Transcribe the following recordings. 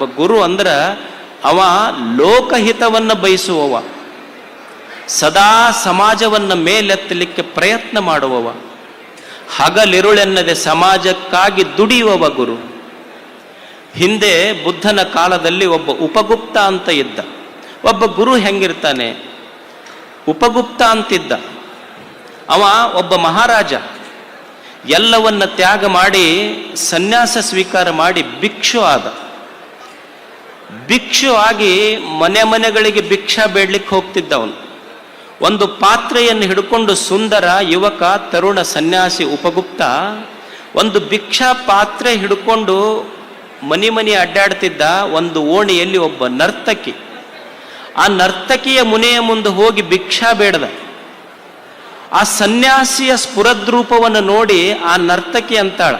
ಒಬ್ಬ ಗುರು ಅಂದ್ರೆ ಅವ ಲೋಕಹಿತವನ್ನು ಬಯಸುವವ. ಸದಾ ಸಮಾಜವನ್ನು ಮೇಲೆತ್ತಲಿಕ್ಕೆ ಪ್ರಯತ್ನ ಮಾಡುವವ. ಹಗಲಿರುಳೆನ್ನದೆ ಸಮಾಜಕ್ಕಾಗಿ ದುಡಿಯುವವ ಗುರು. ಹಿಂದೆ ಬುದ್ಧನ ಕಾಲದಲ್ಲಿ ಒಬ್ಬ ಉಪಗುಪ್ತ ಅಂತ ಇದ್ದ. ಒಬ್ಬ ಗುರು ಹೆಂಗಿರ್ತಾನೆ? ಉಪಗುಪ್ತ ಅಂತಿದ್ದ. ಅವ ಒಬ್ಬ ಮಹಾರಾಜ. ಎಲ್ಲವನ್ನ ತ್ಯಾಗ ಮಾಡಿ ಸನ್ಯಾಸ ಸ್ವೀಕಾರ ಮಾಡಿ ಭಿಕ್ಷು ಆದ. ಭಿಕ್ಷು ಆಗಿ ಮನೆ ಮನೆಗಳಿಗೆ ಭಿಕ್ಷಾ ಬೇಡ್ಲಿಕ್ಕೆ ಹೋಗ್ತಿದ್ದವನು. ಒಂದು ಪಾತ್ರೆಯನ್ನು ಹಿಡ್ಕೊಂಡು ಸುಂದರ ಯುವಕ, ತರುಣ ಸನ್ಯಾಸಿ ಉಪಗುಪ್ತ ಒಂದು ಭಿಕ್ಷಾ ಪಾತ್ರೆ ಹಿಡ್ಕೊಂಡು ಮನಿ ಮನಿ ಅಡ್ಡಾಡ್ತಿದ್ದ ಒಂದು ಓಣಿಯಲ್ಲಿ ಒಬ್ಬ ನರ್ತಕಿ. ಆ ನರ್ತಕಿಯ ಮುನೆಯ ಮುಂದೆ ಹೋಗಿ ಭಿಕ್ಷಾ ಬೇಡದ. ಆ ಸನ್ಯಾಸಿಯ ಸ್ಫುರದ್ರೂಪವನ್ನು ನೋಡಿ ಆ ನರ್ತಕಿ ಅಂತಾಳ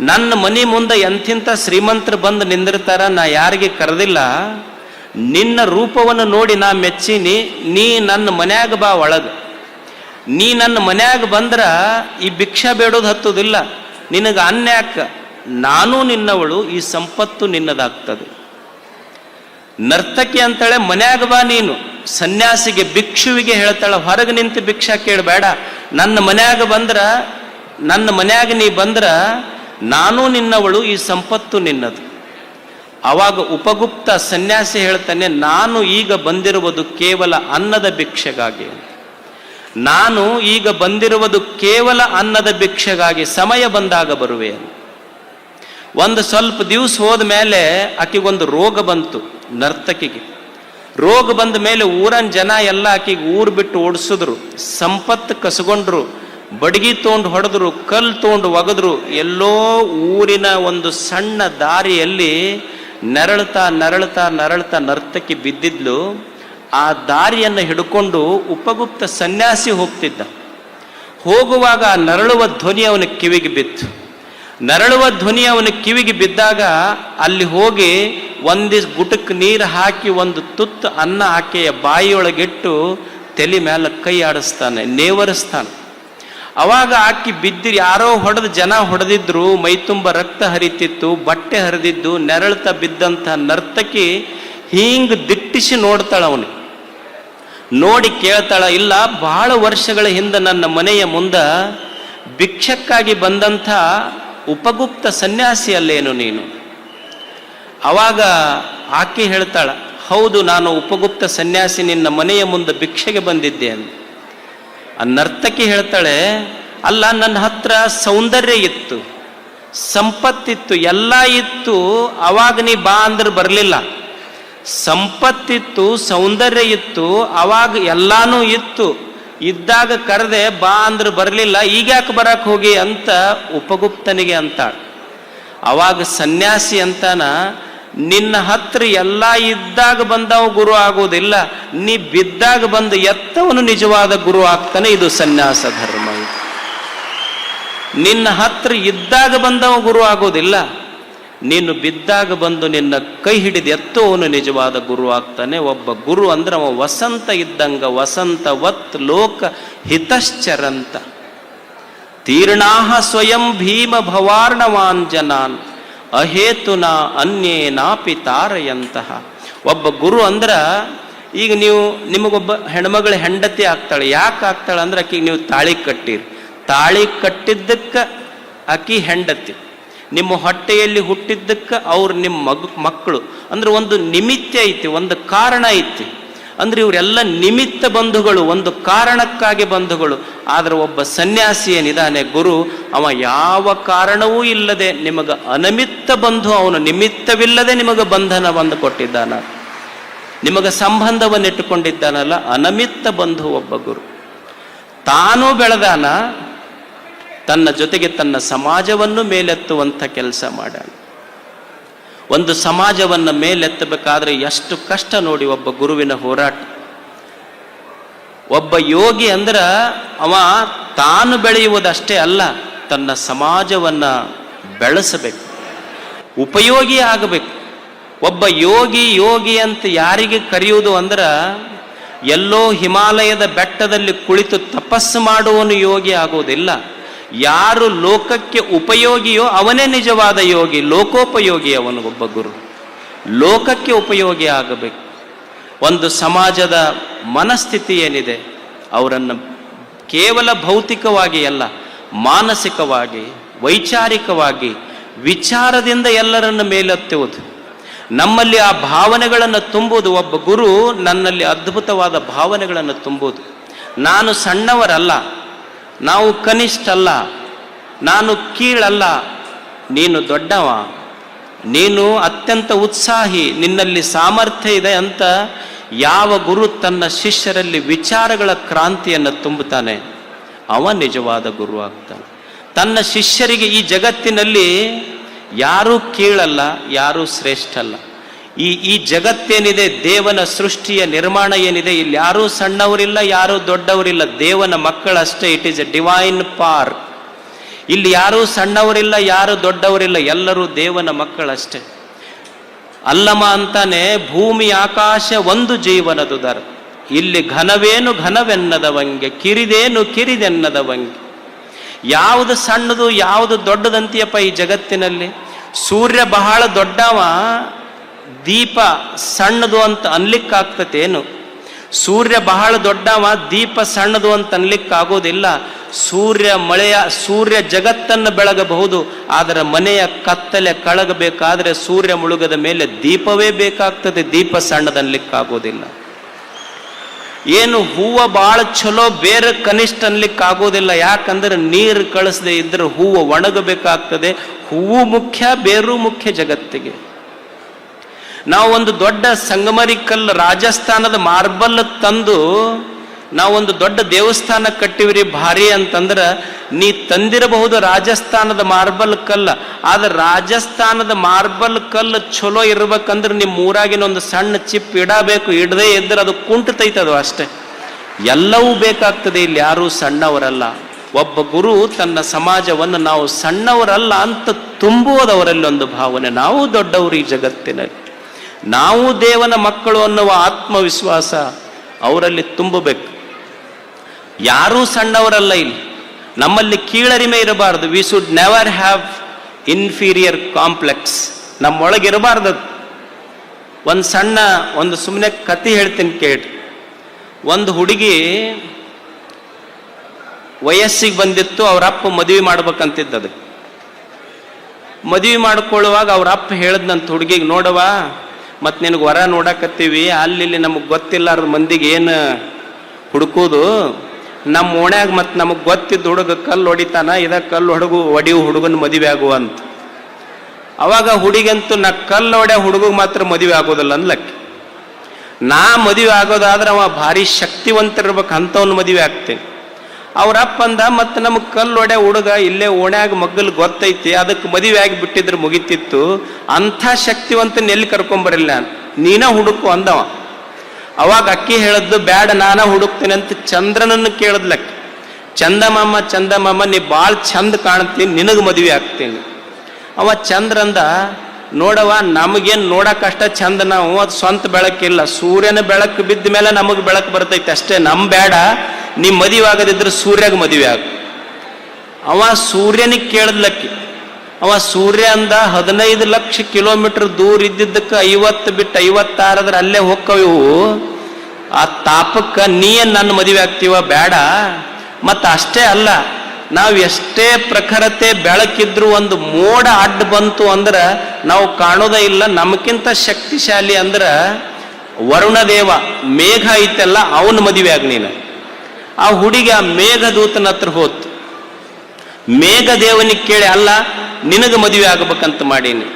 ನನ್ನ ಮನೆ ಮುಂದೆ ಎಂಥಿಂಥ ಶ್ರೀಮಂತರು ಬಂದು ನಿಂದಿರ್ತಾರ, ನಾ ಯಾರಿಗೆ ಕರೆದಿಲ್ಲ. ನಿನ್ನ ರೂಪವನ್ನು ನೋಡಿ ನಾ ಮೆಚ್ಚಿನಿ, ನೀ ನನ್ನ ಮನ್ಯಾಗ ಬಾ ಒಳಗೆ. ನೀ ನನ್ನ ಮನ್ಯಾಗ ಬಂದ್ರ ಈ ಭಿಕ್ಷಾ ಬೇಡೋದು ಹತ್ತುದಿಲ್ಲ. ನಿನಗೆ ಅನ್ಯಾಕ ನಾನು ನಿನ್ನವಳು, ಈ ಸಂಪತ್ತು ನಿನ್ನದಾಗ್ತದೆ. ನರ್ತಕಿ ಅಂತಾಳೆ, ಮನ್ಯಾಗ ಬಾ ನೀನು. ಸನ್ಯಾಸಿಗೆ, ಭಿಕ್ಷುವಿಗೆ ಹೇಳ್ತಾಳೆ, ಹೊರಗೆ ನಿಂತು ಭಿಕ್ಷಾ ಕೇಳಬೇಡ. ನನ್ನ ಮನ್ಯಾಗ ಬಂದ್ರ, ನನ್ನ ಮನ್ಯಾಗ ನೀ ಬಂದ್ರ ನಾನು ನಿನ್ನವಳು, ಈ ಸಂಪತ್ತು ನಿನ್ನದು. ಅವಾಗ ಉಪಗುಪ್ತ ಸನ್ಯಾಸಿ ಹೇಳ್ತಾನೆ, ನಾನು ಈಗ ಬಂದಿರುವುದು ಕೇವಲ ಅನ್ನದ ಭಿಕ್ಷೆಗಾಗಿ. ನಾನು ಈಗ ಬಂದಿರುವುದು ಕೇವಲ ಅನ್ನದ ಭಿಕ್ಷೆಗಾಗಿ ಸಮಯ ಬಂದಾಗ ಬರುವೆ. ಒಂದು ಸ್ವಲ್ಪ ದಿವಸ ಹೋದ ಮೇಲೆ ಆಕೆಗೊಂದು ರೋಗ ಬಂತು ನರ್ತಕಿಗೆ. ರೋಗ ಬಂದ ಮೇಲೆ ಊರನ್ ಜನ ಎಲ್ಲ ಆಕೆಗೆ ಊರು ಬಿಟ್ಟು ಓಡಿಸಿದ್ರು. ಸಂಪತ್ತು ಕಸಗೊಂಡ್ರು. ಬಡಗಿ ತೊಗೊಂಡು ಹೊಡೆದ್ರು, ಕಲ್ಲು ತೊಗೊಂಡು ಒಗೆದ್ರು, ಎಲ್ಲೋ ಊರಿನ ಒಂದು ಸಣ್ಣ ದಾರಿಯಲ್ಲಿ ನರಳ್ತಾ ನರಳ್ತಾ ನರಳ್ತಾ ನರ್ತಕಿ ಬಿದ್ದಿದ್ಲು. ಆ ದಾರಿಯನ್ನು ಹಿಡ್ಕೊಂಡು ಉಪಗುಪ್ತ ಸನ್ಯಾಸಿ ಹೋಗ್ತಿದ್ದ. ಹೋಗುವಾಗ ನರಳುವ ಧ್ವನಿ ಅವನ ಕಿವಿಗೆ ಬಿತ್ತು. ನರಳುವ ಧ್ವನಿ ಅವನ ಕಿವಿಗೆ ಬಿದ್ದಾಗ ಅಲ್ಲಿ ಹೋಗಿ ಒಂದಿಸ್ ಗುಟಕ್ ನೀರು ಹಾಕಿ ಒಂದು ತುತ್ತು ಅನ್ನ ಆಕೆಯ ಬಾಯಿಯೊಳಗಿಟ್ಟು ತಲೆ ಮೇಲೆ ಕೈ ಆಡಿಸ್ತಾನೆ, ನೇವರಿಸ್ತಾನೆ. ಅವಾಗ ಆಕಿ ಬಿದ್ದಿರಿ, ಯಾರೋ ಹೊಡೆದು ಜನ ಹೊಡೆದಿದ್ರು ಮೈತುಂಬ ರಕ್ತ ಹರಿತಿತ್ತು, ಬಟ್ಟೆ ಹರಿದಿದ್ದು, ನೆರಳ್ತ ಬಿದ್ದಂಥ ನರ್ತಕಿ ಹೀಂಗ್ ದಿಟ್ಟಿಸಿ ನೋಡ್ತಾಳ ಅವನು. ನೋಡಿ ಕೇಳ್ತಾಳ, ಇಲ್ಲ ಬಹಳ ವರ್ಷಗಳ ಹಿಂದೆ ನನ್ನ ಮನೆಯ ಮುಂದ ಭಿಕ್ಷಕ್ಕಾಗಿ ಬಂದಂಥ ಉಪಗುಪ್ತ ಸನ್ಯಾಸಿ ಅಲ್ಲೇನು ನೀನು? ಅವಾಗ ಆಕೆ ಹೇಳ್ತಾಳ, ಹೌದು, ನಾನು ಉಪಗುಪ್ತ ಸನ್ಯಾಸಿ ನಿನ್ನ ಮನೆಯ ಮುಂದೆ ಭಿಕ್ಷೆಗೆ ಬಂದಿದ್ದೆ ಅಂತ. ನರ್ತಕಿ ಹೇಳ್ತಾಳೆ, ಅಲ್ಲ, ನನ್ನ ಹತ್ರ ಸೌಂದರ್ಯ ಇತ್ತು, ಸಂಪತ್ತಿತ್ತು, ಎಲ್ಲ ಇತ್ತು, ಅವಾಗ ನೀ ಬಾ ಅಂದ್ರೆ ಬರಲಿಲ್ಲ. ಸಂಪತ್ತಿತ್ತು, ಸೌಂದರ್ಯ ಇತ್ತು, ಅವಾಗ ಎಲ್ಲಾನು ಇತ್ತು. ಇದ್ದಾಗ ಕರೆದೆ ಬಾ ಅಂದ್ರೆ ಬರಲಿಲ್ಲ, ಈಗ ಯಾಕೆ ಬರಕ್ ಹೋಗಿ? ಅಂತ ಉಪಗುಪ್ತನಿಗೆ ಅಂತಾಳ. ಅವಾಗ ಸನ್ಯಾಸಿ ಅಂತಾನ ನಿನ್ನ ಹತ್ರ ಎಲ್ಲ ಇದ್ದಾಗ ಬಂದವ ಗುರು ಆಗೋದಿಲ್ಲ, ನೀ ಬಿದ್ದಾಗ ಬಂದು ಎತ್ತವನು ನಿಜವಾದ ಗುರು ಆಗ್ತಾನೆ, ಇದು ಸನ್ಯಾಸ ಧರ್ಮ. ನಿನ್ನ ಹತ್ರ ಇದ್ದಾಗ ಬಂದವ ಗುರು ಆಗೋದಿಲ್ಲ, ನೀನು ಬಿದ್ದಾಗ ಬಂದು ನಿನ್ನ ಕೈ ಹಿಡಿದು ಎತ್ತುವವನು ನಿಜವಾದ ಗುರು ಆಗ್ತಾನೆ, ಒಬ್ಬ ಗುರು ಅಂದ್ರೆ ಅವ ವಸಂತ ಇದ್ದಂಗ, ವಸಂತ ವತ್ ಲೋಕ ಹಿತಶ್ಚರಂತ ತೀರ್ಣಾಹ ಸ್ವಯಂ ಭೀಮ ಭವಾರ್ಣವಾಂಜನಾನ್ ಅಹೇತುನ ಅನ್ಯೇನಾಪಿ ತಾರಯಂತಹ. ಒಬ್ಬ ಗುರು ಅಂದ್ರೆ ಈಗ ನೀವು ನಿಮಗೊಬ್ಬ ಹೆಣ್ಮಗಳ ಹೆಂಡತಿ ಆಗ್ತಾಳೆ, ಯಾಕೆ ಆಗ್ತಾಳೆ ಅಂದ್ರೆ ಆಕಿಗೆ ನೀವು ತಾಳಿ ಕಟ್ಟಿರಿ. ತಾಳಿ ಕಟ್ಟಿದ್ದಕ್ಕೆ ಆಕಿ ಹೆಂಡತಿ. ನಿಮ್ಮ ಹೊಟ್ಟೆಯಲ್ಲಿ ಹುಟ್ಟಿದ್ದಕ್ಕೆ ಅವ್ರು ನಿಮ್ಮ ಮಗ ಮಕ್ಕಳು. ಅಂದ್ರೆ ಒಂದು ನಿಮಿತ್ತ ಐತಿ, ಒಂದು ಕಾರಣ ಐತಿ. ಅಂದ್ರೆ ಇವರೆಲ್ಲ ನಿಮಿತ್ತ ಬಂಧುಗಳು, ಒಂದು ಕಾರಣಕ್ಕಾಗಿ ಬಂಧುಗಳು. ಆದ್ರೆ ಒಬ್ಬ ಸನ್ಯಾಸಿ ಏನಿದ್ದಾನೆ ಗುರು, ಅವ ಯಾವ ಕಾರಣವೂ ಇಲ್ಲದೆ ನಿಮಗೆ ಅನಮಿತ್ತ ಬಂಧು, ಅವನು ನಿಮಿತ್ತವಿಲ್ಲದೆ ನಿಮಗೆ ಬಂಧನ ಬಂದು ಕೊಟ್ಟಿದ್ದಾನ. ನಿಮಗೆ ಸಂಬಂಧವನ್ನಿಟ್ಟುಕೊಂಡಿದ್ದಾನಲ್ಲ ಅನಮಿತ್ತ ಬಂಧು ಒಬ್ಬ ಗುರು. ತಾನೂ ಬೆಳೆದಾನ, ತನ್ನ ಜೊತೆಗೆ ತನ್ನ ಸಮಾಜವನ್ನು ಮೇಲೆತ್ತುವಂಥ ಕೆಲಸ ಮಾಡ್ಯಾನ. ಒಂದು ಸಮಾಜವನ್ನು ಮೇಲೆತ್ತಬೇಕಾದ್ರೆ ಎಷ್ಟು ಕಷ್ಟ ನೋಡಿ ಒಬ್ಬ ಗುರುವಿನ ಹೋರಾಟ. ಒಬ್ಬ ಯೋಗಿ ಅಂದ್ರೆ ಅವ ತಾನು ಬೆಳೆಯುವುದಷ್ಟೇ ಅಲ್ಲ, ತನ್ನ ಸಮಾಜವನ್ನ ಬೆಳೆಸಬೇಕು, ಉಪಯೋಗಿ ಆಗಬೇಕು. ಒಬ್ಬ ಯೋಗಿ ಯೋಗಿ ಅಂತ ಯಾರಿಗೆ ಕರೆಯುವುದು ಅಂದ್ರೆ ಎಲ್ಲೋ ಹಿಮಾಲಯದ ಬೆಟ್ಟದಲ್ಲಿ ಕುಳಿತು ತಪಸ್ಸು ಮಾಡುವನು ಯೋಗಿ ಆಗೋದಿಲ್ಲ ಯಾರು ಲೋಕಕ್ಕೆ ಉಪಯೋಗಿಯೋ ಅವನೇ ನಿಜವಾದ ಯೋಗಿ, ಲೋಕೋಪಯೋಗಿ ಅವನು ಒಬ್ಬ ಗುರು. ಲೋಕಕ್ಕೆ ಉಪಯೋಗಿ ಆಗಬೇಕು. ಒಂದು ಸಮಾಜದ ಮನಸ್ಥಿತಿ ಏನಿದೆ, ಅವರನ್ನು ಕೇವಲ ಭೌತಿಕವಾಗಿ ಅಲ್ಲ, ಮಾನಸಿಕವಾಗಿ, ವೈಚಾರಿಕವಾಗಿ, ವಿಚಾರದಿಂದ ಎಲ್ಲರನ್ನು ಮೇಲೆತ್ತುವುದು. ನಮ್ಮಲ್ಲಿ ಆ ಭಾವನೆಗಳನ್ನು ತುಂಬುವುದು, ಒಬ್ಬ ಗುರು ನನ್ನಲ್ಲಿ ಅದ್ಭುತವಾದ ಭಾವನೆಗಳನ್ನು ತುಂಬುವುದು. ನಾನು ಸಣ್ಣವರಲ್ಲ ನಾವು ಕನಿಷ್ಠ ಅಲ್ಲ ನಾನು ಕೀಳಲ್ಲ, ನೀನು ದೊಡ್ಡವ, ನೀನು ಅತ್ಯಂತ ಉತ್ಸಾಹಿ, ನಿನ್ನಲ್ಲಿ ಸಾಮರ್ಥ್ಯ ಇದೆ ಅಂತ ಯಾವ ಗುರು ತನ್ನ ಶಿಷ್ಯರಲ್ಲಿ ವಿಚಾರಗಳ ಕ್ರಾಂತಿಯನ್ನು ತುಂಬುತ್ತಾನೆ? ಅವ ನಿಜವಾದ ಗುರು ಆಗ್ತಾನೆ. ತನ್ನ ಶಿಷ್ಯರಿಗೆ ಈ ಜಗತ್ತಿನಲ್ಲಿ ಯಾರೂ ಕೀಳಲ್ಲ, ಯಾರೂ ಶ್ರೇಷ್ಠ ಅಲ್ಲ ಈ ಈ ಜಗತ್ತೇನಿದೆ, ದೇವನ ಸೃಷ್ಟಿಯ ನಿರ್ಮಾಣ ಏನಿದೆ, ಇಲ್ಲಿ ಯಾರೂ ಸಣ್ಣವರಿಲ್ಲ, ಯಾರೂ ದೊಡ್ಡವರಿಲ್ಲ, ದೇವನ ಮಕ್ಕಳಷ್ಟೇ it is a divine park ಇಲ್ಲಿ ಯಾರೂ ಸಣ್ಣವರಿಲ್ಲ, ಯಾರು ದೊಡ್ಡವರಿಲ್ಲ, ಎಲ್ಲರೂ ದೇವನ ಮಕ್ಕಳಷ್ಟೇ. ಅಲ್ಲಮ ಅಂತಾನೆ, ಭೂಮಿ, ಆಕಾಶ, ಒಂದು ಜೀವನದುದರ ಇಲ್ಲಿ ಘನವೇನು ಘನವೆನ್ನದವಂಗೆ, ಕಿರಿದೇನು ಕಿರಿದೆನ್ನದವಂಗೆ. ಯಾವುದು ಸಣ್ಣದು, ಯಾವುದು ದೊಡ್ಡದಂತೀಯಪ್ಪ ಈ ಜಗತ್ತಿನಲ್ಲಿ? ಸೂರ್ಯ ಬಹಳ ದೊಡ್ಡವ ದೀಪ ಸಣ್ಣದು ಅಂತ ಅನ್ಲಿಕ್ಕಾಗ್ತತೇನು ಸೂರ್ಯ ಬಹಳ ದೊಡ್ಡವ, ದೀಪ ಸಣ್ಣದು ಅಂತ ಅನ್ಲಿಕ್ಕಾಗೋದಿಲ್ಲ. ಸೂರ್ಯ ಮಳೆಯ, ಸೂರ್ಯ ಜಗತ್ತನ್ನು ಬೆಳಗಬಹುದು, ಆದರೆ ಮನೆಯ ಕತ್ತಲೆ ಕಳಗಬೇಕಾದ್ರೆ ಸೂರ್ಯ ಮುಳುಗದ ಮೇಲೆ ದೀಪವೇ ಬೇಕಾಗ್ತದೆ, ದೀಪ ಸಣ್ಣದನ್ಲಿಕ್ಕಾಗೋದಿಲ್ಲ ಏನು ಹೂವು ಭಾಳ ಚಲೋ ಬೇರೆ ಕನಿಷ್ಠ ಅನ್ಲಿಕ್ಕಾಗೋದಿಲ್ಲ. ಯಾಕಂದ್ರೆ ನೀರು ಕಳಿಸದೆ ಇದ್ರೆ ಹೂವು ಒಣಗಬೇಕಾಗ್ತದೆ. ಹೂವು ಮುಖ್ಯ, ಬೇರು ಮುಖ್ಯ ಜಗತ್ತಿಗೆ. ನಾವು ಒಂದು ದೊಡ್ಡ ಸಂಗಮರಿ ಕಲ್ಲು ರಾಜಸ್ಥಾನದ ಮಾರ್ಬಲ್ ತಂದು ನಾವೊಂದು ದೊಡ್ಡ ದೇವಸ್ಥಾನ ಕಟ್ಟಿವ್ರಿ ಭಾರಿ ಅಂತಂದ್ರೆ ನೀ ತಂದಿರಬಹುದು ರಾಜಸ್ಥಾನದ ಮಾರ್ಬಲ್ ಕಲ್ಲ. ಆದ್ರೆ ರಾಜಸ್ಥಾನದ ಮಾರ್ಬಲ್ ಕಲ್ಲು ಚಲೋ ಇರ್ಬೇಕಂದ್ರೆ ನಿಮ್ಮ ಊರಾಗಿನ ಒಂದು ಸಣ್ಣ ಚಿಪ್ ಇಡಬೇಕು, ಇಡದೇ ಇದ್ರೆ ಅದು ಕುಂಟತೈತದು ಅಷ್ಟೇ. ಎಲ್ಲವೂ ಬೇಕಾಗ್ತದೆ ಇಲ್ಲಿ ಯಾರೂ ಸಣ್ಣವರಲ್ಲ. ಒಬ್ಬ ಗುರು ತನ್ನ ಸಮಾಜವನ್ನು ನಾವು ಸಣ್ಣವರಲ್ಲ ಅಂತ ತುಂಬುವುದವರಲ್ಲಿ ಒಂದು ಭಾವನೆ. ನಾವು ದೊಡ್ಡವರು ಈ ಜಗತ್ತಿನಲ್ಲಿ. ನಾವು ದೇವನ ಮಕ್ಕಳು ಅನ್ನುವ ಆತ್ಮವಿಶ್ವಾಸ ಅವರಲ್ಲಿ ತುಂಬಬೇಕು. ಯಾರೂ ಸಣ್ಣವರಲ್ಲ ಇಲ್ಲಿ. ನಮ್ಮಲ್ಲಿ ಕೀಳರಿಮೆ ಇರಬಾರದು. We should never have inferior complex ನಮ್ಮೊಳಗೆ ಇರಬಾರ್ದು ಒಂದು ಸಣ್ಣ, ಒಂದು ಸುಮ್ಮನೆ ಕತೆ ಹೇಳ್ತೀನಿ ಕೇಳಿ. ಒಂದು ಹುಡುಗಿ ವಯಸ್ಸಿಗೆ ಬಂದಿತ್ತು, ಅವ್ರ ಅಪ್ಪ ಮದುವೆ ಮಾಡ್ಬೇಕಂತಿದ್ದ ಅದಕ್ಕೆ ಮದುವೆ ಮಾಡ್ಕೊಳ್ಳುವಾಗ ಅವ್ರ ಅಪ್ಪ ಹೇಳ್ದಂತ ಹುಡುಗಿಗೆ ನೋಡವ ಮತ್ತು ನಿನಗೆ ವರ ನೋಡಕತ್ತೀವಿ, ಅಲ್ಲಿ ಇಲ್ಲಿ ನಮಗೆ ಗೊತ್ತಿಲ್ಲಾರ ಮಂದಿಗೆ ಏನು ಹುಡುಕೋದು? ನಮ್ಮ ಓಣ್ಯಾಗ ಮತ್ತು ನಮಗೆ ಗೊತ್ತಿದ್ದ ಹುಡುಗ ಕಲ್ಲು ಹೊಡಿತಾನ, ಇದ ಕಲ್ಲು ಹುಡುಗು ಒಡಿಯು ಹುಡುಗನ ಮದುವೆ ಆಗುವಂತ. ಅವಾಗ ಹುಡುಗಂತೂ ನಾ ಕಲ್ಲು ಹೊಡೆ ಹುಡುಗಗೆ ಮಾತ್ರ ಮದುವೆ ಆಗೋದಿಲ್ಲ ಅನ್ಲಕ್ಕೆ ನಾ ಮದುವೆ ಆಗೋದಾದ್ರೆ ಅವ ಭಾರಿ ಶಕ್ತಿವಂತರಿರ್ಬೇಕು ಅಂಥವ್ನ ಮದುವೆ ಆಗ್ತೇನೆ. ಅವ್ರಪ್ಪ ಅಂದ, ಮತ್ತು ನಮಗೆ ಕಲ್ಲು ಹೊಡೆ ಹುಡುಗ ಇಲ್ಲೇ ಓಣ್ಯಾಗ ಮಗ್ಗಲ್ ಗೊತ್ತೈತಿ ಅದಕ್ಕೆ ಮದುವೆ ಆಗಿ ಬಿಟ್ಟಿದ್ರೆ ಮುಗಿತಿತ್ತು. ಅಂಥ ಶಕ್ತಿವಂತನ ಎಲ್ಲಿ ಕರ್ಕೊಂಬರಿಲ್ಲ ನಾನು. ಹುಡುಕು ಅಂದವ. ಅವಾಗ ಅಕ್ಕಿ ಹೇಳದ್ದು, ಬ್ಯಾಡ, ನಾನ ಹುಡುಕ್ತೇನೆ ಅಂತ ಚಂದ್ರನನ್ನು ಕೇಳದ್ಲಕ್ಕೆ ಚಂದಮಾಮ ಚಂದಮಾಮ ನೀ ಭಾಳ ಚಂದ ಕಾಣ್ತೀನಿ ನಿನಗೆ ಮದುವೆ ಆಗ್ತೀನಿ. ಅವ ಚಂದ್ರಂದ ನೋಡವ ನಮಗೇನು ನೋಡಕ್ಕಷ್ಟ ಚಂದ ನಾವು, ಅದು ಸ್ವಂತ ಬೆಳಕಿಲ್ಲ. ಸೂರ್ಯನ ಬೆಳಕು ಬಿದ್ದ ಮೇಲೆ ನಮಗೆ ಬೆಳಕು ಬರ್ತೈತೆ ಅಷ್ಟೇ, ನಮ್ ಬೇಡ ನೀ ಮದುವೆ ಆಗದಿದ್ರೆ ಸೂರ್ಯಾಗ ಮದುವೆ ಆಗ. ಅವ ಸೂರ್ಯನಿಗೆ ಕೇಳದ್ಲಕ್ಕಿ ಅವ ಸೂರ್ಯ ಅಂದ ಹದಿನೈದು ಲಕ್ಷ ಕಿಲೋಮೀಟರ್ ದೂರ ಇದ್ದಿದ್ದಕ್ಕೆ ಐವತ್ತು ಬಿಟ್ಟು ಐವತ್ತಾರಾದ್ರೆ ಅಲ್ಲೇ ಹೋಕ್ಕವು ಆ ತಾಪಕ್ಕೆ ನೀನ್ ನನ್ನ ಮದುವೆ ಆಗ್ತೀವ? ಬೇಡ. ಮತ್ತು ಅಷ್ಟೇ ಅಲ್ಲ, ನಾವು ಎಷ್ಟೇ ಪ್ರಖರತೆ ಬೆಳಕಿದ್ರು ಒಂದು ಮೋಡ ಅಡ್ಡ ಬಂತು ಅಂದ್ರೆ ನಾವು ಕಾಣೋದೇ ಇಲ್ಲ. ನಮಗಿಂತ ಶಕ್ತಿಶಾಲಿ ಅಂದ್ರೆ ವರುಣದೇವ ಮೇಘ ಐತೆಲ್ಲ ಅವನ ಮದುವೆ ಆಗ ನೀನು. ಆ ಹುಡುಗಿ ಆ ಮೇಘದೂತನ ಹತ್ರ ಹೋತು. ಮೇಘದೇವನಿಗೆ ಕೇಳಿ, ಅಲ್ಲ, ನಿನಗೆ ಮದುವೆ ಆಗಬೇಕಂತ ಮಾಡೀನಿ.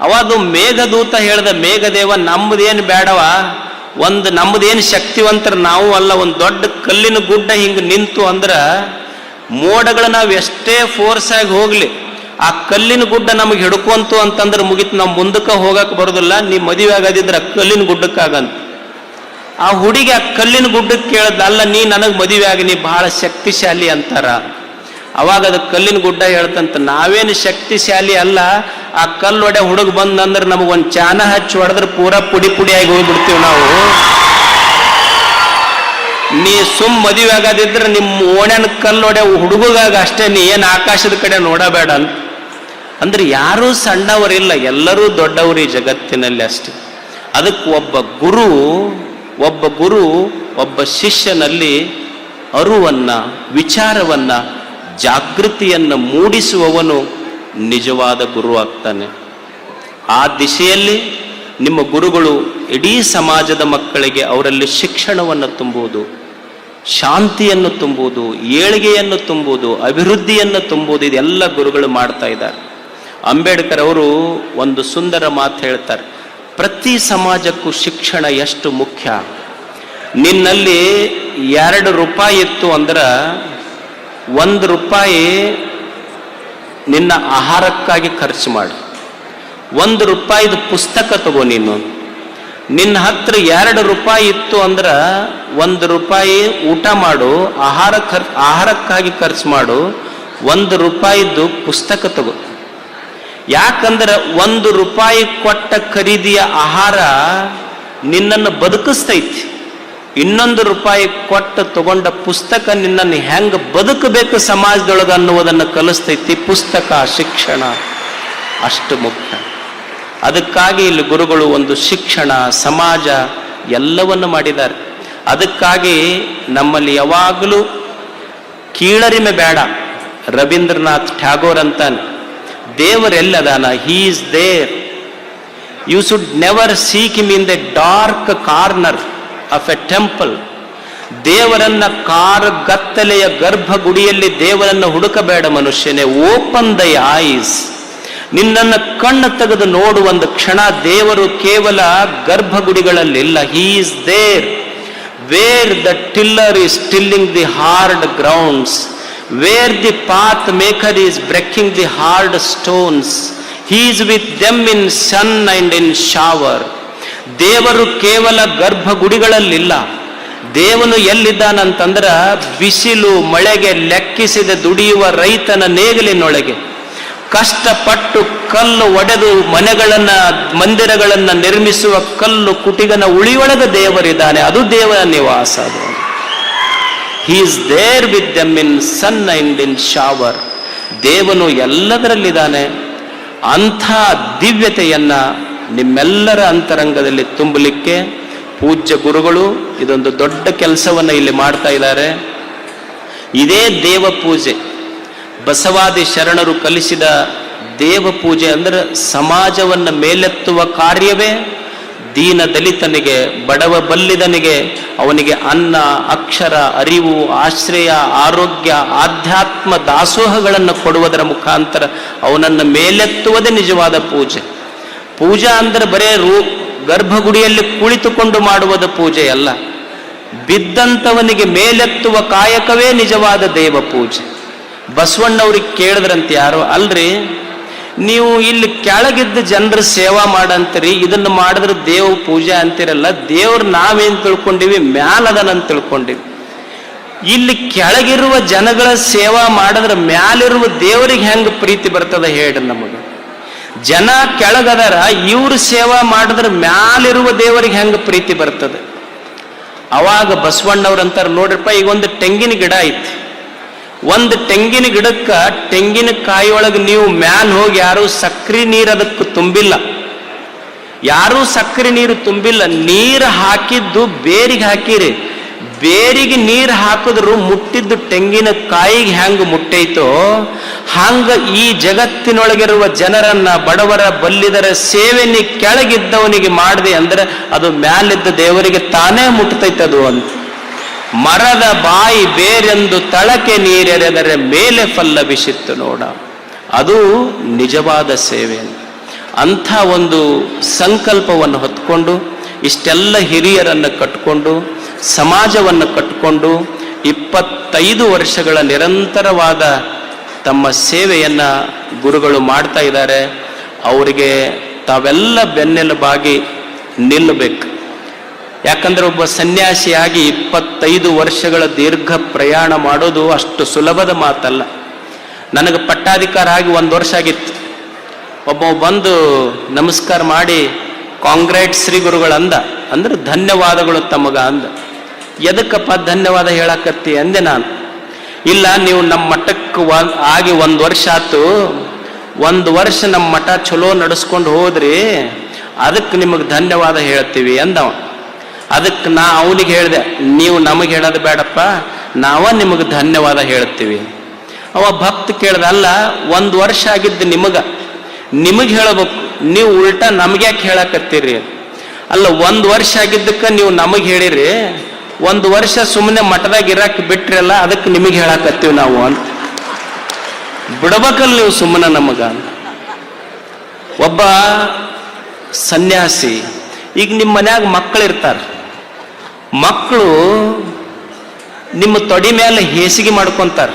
ಅವಾದು ಮೇಘದೂತ ಹೇಳ್ದ, ಮೇಘದೇವ ನಮ್ಮದೇನು ಬೇಡವ ಒಂದು ನಮ್ಮದೇನು ಶಕ್ತಿವಂತರ ನಾವು ಅಲ್ಲ, ಒಂದು ದೊಡ್ಡ ಕಲ್ಲಿನ ಗುಡ್ಡ ಹಿಂಗೆ ನಿಂತು ಅಂದ್ರೆ ಮೋಡಗಳು ನಾವು ಎಷ್ಟೇ ಫೋರ್ಸ್ ಆಗಿ ಹೋಗ್ಲಿ, ಆ ಕಲ್ಲಿನ ಗುಡ್ಡ ನಮಗೆ ಹಿಡ್ಕೊಂತು ಅಂತಂದ್ರೆ ಮುಗಿತು ನಾವು ಮುಂದಕ್ಕೆ ಹೋಗಕ್ಕೆ ಬರೋದಿಲ್ಲ, ನೀ ಮದುವೆ ಆಗದಿದ್ರೆ ಕಲ್ಲಿನ ಗುಡ್ಡಕ್ಕಾಗಂತ. ಆ ಹುಡುಗಿ ಆ ಕಲ್ಲಿನ ಗುಡ್ಡಕ್ಕೆ ಕೇಳ್ದ, ಅಲ್ಲ, ನೀ ನನಗೆ ಮದುವೆ ಆಗಿ, ನೀ ಬಹಳ ಶಕ್ತಿಶಾಲಿ ಅಂತಾರ. ಅವಾಗ ಅದು ಕಲ್ಲಿನ ಗುಡ್ಡ ಹೇಳ್ತಂತ, ನಾವೇನು ಶಕ್ತಿಶಾಲಿ ಅಲ್ಲ, ಆ ಕಲ್ಲು ಒಡೆ ಹುಡುಗ ಬಂದಂದ್ರೆ ನಮಗೆ ಒಂದು ಚಾನ ಹಚ್ಚಿ ಹೊಡೆದ್ರೆ ಪೂರ ಪುಡಿ ಪುಡಿಯಾಗಿ ಹೋಗ್ಬಿಡ್ತೀವಿ ನಾವು. ನೀ ಸುಮ್ ಮದುವೆ ಆಗೋದಿದ್ರೆ ನಿಮ್ಮ ಓಣ್ಯನ ಕಲ್ಲು ಒಡೆ ಹುಡುಗಗಾಗ ಅಷ್ಟೇ, ನೀ ಏನು ಆಕಾಶದ ಕಡೆ ನೋಡಬೇಡ ಅಂತ. ಅಂದ್ರೆ ಯಾರೂ ಸಣ್ಣವರಿಲ್ಲ, ಎಲ್ಲರೂ ದೊಡ್ಡವರು ಈ ಜಗತ್ತಿನಲ್ಲಿ ಅಷ್ಟೇ. ಅದಕ್ಕೆ ಒಬ್ಬ ಗುರು ಒಬ್ಬ ಗುರು, ಒಬ್ಬ ಶಿಷ್ಯನಲ್ಲಿ ಅರುವನ್ನ, ವಿಚಾರವನ್ನ, ಜಾಗೃತಿಯನ್ನು ಮೂಡಿಸುವವನು ನಿಜವಾದ ಗುರು ಆಗ್ತಾನೆ. ಆ ದಿಶೆಯಲ್ಲಿ ನಿಮ್ಮ ಗುರುಗಳು ಇಡೀ ಸಮಾಜದ ಮಕ್ಕಳಿಗೆ ಅವರಲ್ಲಿ ಶಿಕ್ಷಣವನ್ನು ತುಂಬುವುದು ಶಾಂತಿಯನ್ನು ತುಂಬುವುದು ಏಳಿಗೆಯನ್ನು ತುಂಬುವುದು ಅಭಿವೃದ್ಧಿಯನ್ನು ತುಂಬುವುದು ಇದೆಲ್ಲ ಗುರುಗಳು ಮಾಡ್ತಾ ಇದ್ದಾರೆ. ಅಂಬೇಡ್ಕರ್ ಅವರು ಒಂದು ಸುಂದರ ಮಾತು ಹೇಳ್ತಾರೆ. ಪ್ರತಿ ಸಮಾಜಕ್ಕೂ ಶಿಕ್ಷಣ ಎಷ್ಟು ಮುಖ್ಯ? ನಿನ್ನಲ್ಲಿ ಎರಡು ರೂಪಾಯಿ ಇತ್ತು ಅಂದ್ರೆ ಒಂದು ರೂಪಾಯಿ ನಿನ್ನ ಆಹಾರಕ್ಕಾಗಿ ಖರ್ಚು ಮಾಡು. ಒಂದು ರೂಪಾಯಿದು ಪುಸ್ತಕ ತಗೋ ನೀನು. ನಿನ್ನ ಹತ್ರ ಎರಡು ರೂಪಾಯಿ ಇತ್ತು ಅಂದ್ರೆ ಒಂದು ರೂಪಾಯಿ ಊಟ ಮಾಡು, ಆಹಾರ ಖರ್, ಆಹಾರಕ್ಕಾಗಿ ಖರ್ಚು ಮಾಡು, ಒಂದು ರೂಪಾಯಿದ್ದು ಪುಸ್ತಕ ತಗೋ. ಯಾಕಂದ್ರೆ ಒಂದು ರೂಪಾಯಿ ಕೊಟ್ಟ ಖರೀದಿಯ ಆಹಾರ ನಿನ್ನನ್ನು ಬದುಕಿಸ್ತೈತಿ. ಇನ್ನೊಂದು ರೂಪಾಯಿ ಕೊಟ್ಟು ತಗೊಂಡ ಪುಸ್ತಕ ನಿನ್ನನ್ನು ಹೆಂಗೆ ಬದುಕಬೇಕು ಸಮಾಜದೊಳಗೆ ಅನ್ನುವುದನ್ನು ಕಲಿಸ್ತೈತಿ ಪುಸ್ತಕ, ಶಿಕ್ಷಣ. ಅಷ್ಟು ಮುಖ್ಯ. ಅದಕ್ಕಾಗಿ ಇಲ್ಲಿ ಗುರುಗಳು ಒಂದು ಶಿಕ್ಷಣ, ಸಮಾಜ ಎಲ್ಲವನ್ನು ಮಾಡಿದ್ದಾರೆ. ಅದಕ್ಕಾಗಿ ನಮ್ಮಲ್ಲಿ ಯಾವಾಗಲೂ ಕೀಳರಿಮೆ ಬೇಡ. ರವೀಂದ್ರನಾಥ್ ಟ್ಯಾಗೋರ್ ಅಂತಾನೆ. ದೇವರೆಲ್ಲದಾನ he is there you should never seek him in the dark corner of a temple ದೇವರನ್ನ ಕಾರ್ ಗತ್ತಲೆಯ ಗರ್ಭಗುಡಿಯಲ್ಲಿ ದೇವರನ್ನು ಹುಡುಕಬೇಡ ಮನುಷ್ಯನೇ ಓಪನ್ ದ ಐಸ್ ನಿನ್ನನ್ನು ಕಣ್ಣು ತೆಗೆದು ನೋಡು ಒಂದು ಕ್ಷಣ. ದೇವರು ಕೇವಲ ಗರ್ಭಗುಡಿಗಳಲ್ಲಿಲ್ಲ he is there where the tiller is tilling the hard grounds where the path maker is breaking the hard stones he is with them in sun and in shower ದೇವರು ಕೇವಲ ಗರ್ಭಗುಡಿಗಳಲ್ಲಿಲ್ಲ. ದೇವನು ಎಲ್ಲಿದ್ದಾನಂತಂದ್ರೆ ಬಿಸಿಲು ಮಳೆಗೆ ಲೆಕ್ಕಿಸಿದ ದುಡಿಯುವ ರೈತನ ನೇಗಲಿನೊಳಗೆ. ಕಷ್ಟಪಟ್ಟು ಕಲ್ಲು ಒಡೆದು ಮನೆಗಳನ್ನು, ಮಂದಿರಗಳನ್ನು ನಿರ್ಮಿಸುವ ಕಲ್ಲು ಕುಟಿಗನ ಉಳಿಯೊಳಗೆ ದೇವರಿದ್ದಾನೆ. ಅದು ದೇವರ ನಿವಾಸ ಅದು. Is there with them in sun and in shower ದೇವನು ಎಲ್ಲದರಲ್ಲಿದ್ದಾನೆ. ಅಂಥ ದಿವ್ಯತೆಯನ್ನು ನಿಮ್ಮೆಲ್ಲರ ಅಂತರಂಗದಲ್ಲಿ ತುಂಬಲಿಕ್ಕೆ ಪೂಜ್ಯ ಗುರುಗಳು ಇದೊಂದು ದೊಡ್ಡ ಕೆಲಸವನ್ನು ಇಲ್ಲಿ ಮಾಡ್ತಾ ಇದ್ದಾರೆ. ಇದೇ ದೇವ ಪೂಜೆ. ಬಸವಾದಿ ಶರಣರು ಕಲಿಸಿದ ದೇವ ಪೂಜೆ ಅಂದರೆ ಸಮಾಜವನ್ನು ಮೇಲೆತ್ತುವ ಕಾರ್ಯವೇ ದೀನ ದಲಿತನಿಗೆ, ಬಡವ ಬಲ್ಲಿದನಿಗೆ, ಅವನಿಗೆ ಅನ್ನ, ಅಕ್ಷರ, ಅರಿವು, ಆಶ್ರಯ, ಆರೋಗ್ಯ, ಆಧ್ಯಾತ್ಮ ದಾಸೋಹಗಳನ್ನು ಕೊಡುವುದರ ಮುಖಾಂತರ ಅವನನ್ನು ಮೇಲೆತ್ತುವುದೇ ನಿಜವಾದ ಪೂಜೆ. ಪೂಜಾ ಅಂದರೆ ಬರೇ ರೂ, ಗರ್ಭಗುಡಿಯಲ್ಲಿ ಕುಳಿತುಕೊಂಡು ಮಾಡುವುದು ಪೂಜೆ ಅಲ್ಲ. ಬಿದ್ದಂಥವನಿಗೆ ಮೇಲೆತ್ತುವ ಕಾಯಕವೇ ನಿಜವಾದ ದೇವ ಪೂಜೆ. ಬಸವಣ್ಣವ್ರಿಗೆ ಕೇಳಿದ್ರಂತೆ ಯಾರು, ಅಲ್ರಿ ನೀವು ಇಲ್ಲಿ ಕೆಳಗಿದ್ದ ಜನರ ಸೇವಾ ಮಾಡಂತೀರಿ, ಇದನ್ನ ಮಾಡಿದ್ರೆ ದೇವ್ ಪೂಜೆ ಅಂತಿರಲ್ಲ, ದೇವ್ರ ನಾವೇನ್ ತಿಳ್ಕೊಂಡಿವಿ ಮ್ಯಾಲದನಂತ ತಿಳ್ಕೊಂಡಿವಿ. ಇಲ್ಲಿ ಕೆಳಗಿರುವ ಜನಗಳ ಸೇವಾ ಮಾಡಿದ್ರೆ ಮ್ಯಾಲಿರುವ ದೇವರಿಗೆ ಹೆಂಗೆ ಪ್ರೀತಿ ಬರ್ತದ ಹೇಳಿ ನಮಗೆ. ಜನ ಕೆಳಗದಾರ, ಇವ್ರ ಸೇವಾ ಮಾಡಿದ್ರೆ ಮ್ಯಾಲಿರುವ ದೇವರಿಗೆ ಹೆಂಗೆ ಪ್ರೀತಿ ಬರ್ತದೆ. ಅವಾಗ ಬಸವಣ್ಣವ್ರು ಅಂತಾರೆ ನೋಡ್ರಪ್ಪ, ಈಗ ಒಂದು ತೆಂಗಿನ ಗಿಡ ಐತಿ. ಒಂದು ತೆಂಗಿನ ಗಿಡಕ್ಕೆ ತೆಂಗಿನ ಕಾಯಿಯೊಳಗೆ ನೀವು ಮ್ಯಾನ್ ಹೋಗಿ ಯಾರು ಸಕ್ರಿ ನೀರು ಅದಕ್ಕೆ ತುಂಬಿಲ್ಲ. ಯಾರೂ ಸಕ್ಕರೆ ನೀರು ತುಂಬಿಲ್ಲ. ನೀರು ಹಾಕಿದ್ದು ಬೇರಿಗೆ ಹಾಕಿರಿ. ಬೇರಿಗೆ ನೀರು ಹಾಕಿದ್ರು ಮುಟ್ಟಿದ್ದು ತೆಂಗಿನ ಕಾಯಿಗೆ ಹೆಂಗೆ ಮುಟ್ಟೈತೋ, ಹಂಗ ಈ ಜಗತ್ತಿನೊಳಗಿರುವ ಜನರನ್ನ ಬಡವರ ಬಲ್ಲಿದರ ಸೇವೆನಿ ಕೆಳಗಿದ್ದವನಿಗೆ ಮಾಡಿದೆ ಅಂದ್ರೆ ಅದು ಮ್ಯಾಲಿದ್ದ ದೇವರಿಗೆ ತಾನೇ ಮುಟ್ತೈತೆ ಅದು ಅಂತ. ಮರದ ಬಾಯಿ ಬೇರೆಂದು ತಳಕೆ ನೀರೆರೆದರೆ ಮೇಲೆ ಫಲ್ಲವಿಸಿತ್ತು ನೋಡ. ಅದು ನಿಜವಾದ ಸೇವೆ. ಅಂಥ ಒಂದು ಸಂಕಲ್ಪವನ್ನು ಹೊತ್ಕೊಂಡು, ಇಷ್ಟೆಲ್ಲ ಹಿರಿಯರನ್ನು ಕಟ್ಕೊಂಡು, ಸಮಾಜವನ್ನು ಕಟ್ಕೊಂಡು, ಇಪ್ಪತ್ತೈದು ವರ್ಷಗಳ ನಿರಂತರವಾದ ತಮ್ಮ ಸೇವೆಯನ್ನು ಗುರುಗಳು ಮಾಡ್ತಾ ಇದ್ದಾರೆ. ಅವರಿಗೆ ತಾವೆಲ್ಲ ಬೆನ್ನೆಲುಬಾಗಿ ನಿಲ್ಲಬೇಕು. ಯಾಕಂದ್ರೆ ಒಬ್ಬ ಸನ್ಯಾಸಿಯಾಗಿ ಇಪ್ಪತ್ತೈದು ವರ್ಷಗಳ ದೀರ್ಘ ಪ್ರಯಾಣ ಮಾಡೋದು ಅಷ್ಟು ಸುಲಭದ ಮಾತಲ್ಲ. ನನಗೆ ಪಟ್ಟಾಧಿಕಾರ ಆಗಿ ಒಂದು ವರ್ಷ ಆಗಿತ್ತು. ಒಬ್ಬ ಬಂದು ನಮಸ್ಕಾರ ಮಾಡಿ, ಕಾಂಗ್ರೇಟ್ ಶ್ರೀ ಗುರುಗಳಂದ ಅಂದ್ರೆ ಧನ್ಯವಾದಗಳು ತಮಗ ಅಂದ. ಎದಕ್ಕಪ್ಪ ಧನ್ಯವಾದ ಹೇಳಕತ್ತಿ? ಅಂದೆ ನಾನು. ಇಲ್ಲ, ನೀವು ನಮ್ಮ ಮಠಕ್ಕೆ ಆಗಿ ಒಂದು ವರ್ಷ ಆತು ಒಂದು ವರ್ಷ ನಮ್ಮ ಮಠ ಚಲೋ ನಡೆಸ್ಕೊಂಡು ಹೋದ್ರಿ. ಅದಕ್ಕೆ ನಿಮಗೆ ಧನ್ಯವಾದ ಹೇಳ್ತೀವಿ ಅಂದವ. ಅದಕ್ಕೆ ನಾ ಅವನಿಗೆ ಹೇಳಿದೆ, ನೀವು ನಮಗೆ ಹೇಳೋದು ಬೇಡಪ್ಪ, ನಾವ ನಿಮಗೆ ಧನ್ಯವಾದ ಹೇಳ್ತೀವಿ. ಅವ ಭಕ್ತ ಕೇಳ್ದ, ಅಲ್ಲ, ಒಂದು ವರ್ಷ ಆಗಿದ್ದು ನಿಮಗೆ ನಿಮಗೆ ಹೇಳಬೇಕು, ನೀವು ಉಲ್ಟಾ ನಮ್ಗೆ ಯಾಕೆ ಹೇಳಕತ್ತೀರಿ? ಅಲ್ಲ, ಒಂದು ವರ್ಷ ಆಗಿದ್ದಕ್ಕೆ ನೀವು ನಮಗೆ ಹೇಳಿರಿ, ಒಂದು ವರ್ಷ ಸುಮ್ಮನೆ ಮಠದಾಗ ಇರಕ್ಕೆ ಬಿಟ್ರಲ್ಲ ಅದಕ್ಕೆ ನಿಮಗೆ ಹೇಳಕತ್ತೀವಿ ನಾವು ಅಂತ. ಬಿಡಬೇಕಲ್ಲ ನೀವು ಸುಮ್ಮನೆ ನಮಗ ಒಬ್ಬ ಸನ್ಯಾಸಿ, ಈಗ ನಿಮ್ಮ ಮನ್ಯಾಗ ಮಕ್ಕಳು ಇರ್ತಾರೆ ಮಕ್ಕಳು ನಿಮ್ಮ ತೊಡಿ ಮೇಲೆ ಹೇಸಿಗೆ ಮಾಡ್ಕೊಂತಾರೆ,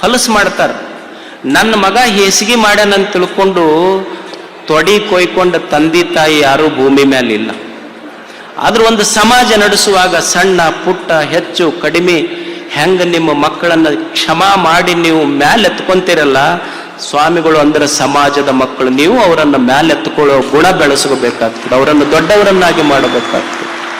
ಹೊಲಸು ಮಾಡ್ತಾರೆ. ನನ್ನ ಮಗ ಹೇಸಿಗೆ ಮಾಡ್ಯಾನಂತ ತಿಳ್ಕೊಂಡು ತೊಡಿ ಕೊಯ್ಕೊಂಡ ತಂದೆ ತಾಯಿ ಯಾರೂ ಭೂಮಿ ಮೇಲೆ ಇಲ್ಲ. ಆದ್ರೂ ಒಂದು ಸಮಾಜ ನಡೆಸುವಾಗ ಸಣ್ಣ, ಪುಟ್ಟ, ಹೆಚ್ಚು, ಕಡಿಮೆ ಹೆಂಗೆ ನಿಮ್ಮ ಮಕ್ಕಳನ್ನ ಕ್ಷಮಾ ಮಾಡಿ ನೀವು ಮ್ಯಾಲೆ ಎತ್ಕೊಂತೀರಲ್ಲ, ಸ್ವಾಮಿಗಳು ಅಂದ್ರೆ ಸಮಾಜದ ಮಕ್ಕಳು, ನೀವು ಅವರನ್ನು ಮ್ಯಾಲೆತ್ಕೊಳ್ಳೋ ಗುಣ ಬೆಳೆಸ್ಕೋಬೇಕಾಗ್ತದೆ, ಅವರನ್ನು ದೊಡ್ಡವರನ್ನಾಗಿ ಮಾಡಬೇಕಾಗ್ತದೆ.